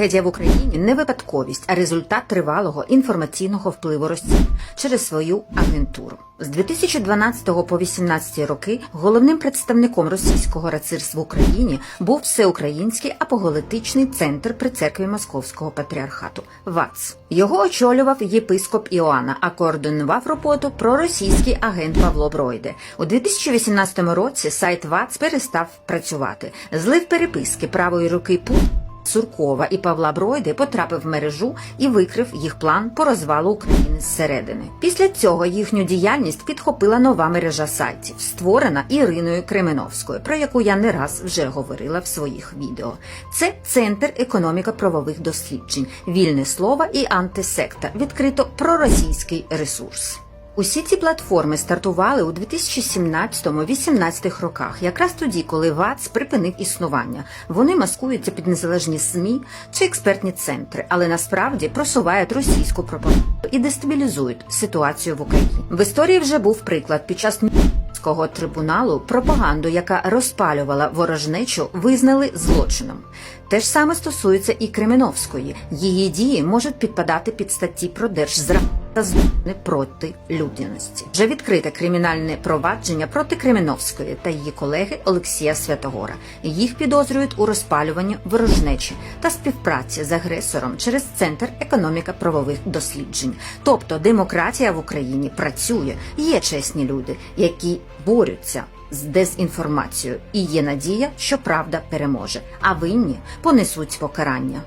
трагедія в Україні не випадковість, а результат тривалого інформаційного впливу Росії через свою агентуру. З 2012 по 2018 роки головним представником російського рацирства в Україні був всеукраїнський апоголетичний центр при церкві Московського патріархату ВАЦ. Його очолював єпископ Іоанна, а координував роботу проросійський агент Павло Бройде. У 2018 році сайт ВАЦ перестав працювати. Злив переписки правої руки Путіна Суркова і Павла Бройди потрапив в мережу і викрив їх план по розвалу України зсередини. Після цього їхню діяльність підхопила нова мережа сайтів, створена Іриною Кременовською, про яку я не раз вже говорила в своїх відео. Це центр економіко-правових досліджень, вільне слово і антисекта, відкрито проросійський ресурс. Усі ці платформи стартували у 2017-18 роках, якраз тоді, коли ВАЦ припинив існування. Вони маскуються під незалежні СМІ чи експертні центри, але насправді просувають російську пропаганду і дестабілізують ситуацію в Україні. В історії вже був приклад під час Нюрнберзького трибуналу пропаганду, яка розпалювала ворожнечу, визнали злочином. Те ж саме стосується і Кременовської. Її дії можуть підпадати під статті про держзраду та злочини проти людяності. Вже відкрите кримінальне провадження проти Кременовської та її колеги Олексія Святогора. Їх підозрюють у розпалюванні ворожнечі та співпраці з агресором через центр економіка правових досліджень. Тобто демократія в Україні працює, є чесні люди, які борються з дезінформацією, і є надія, що правда переможе, а винні понесуть покарання.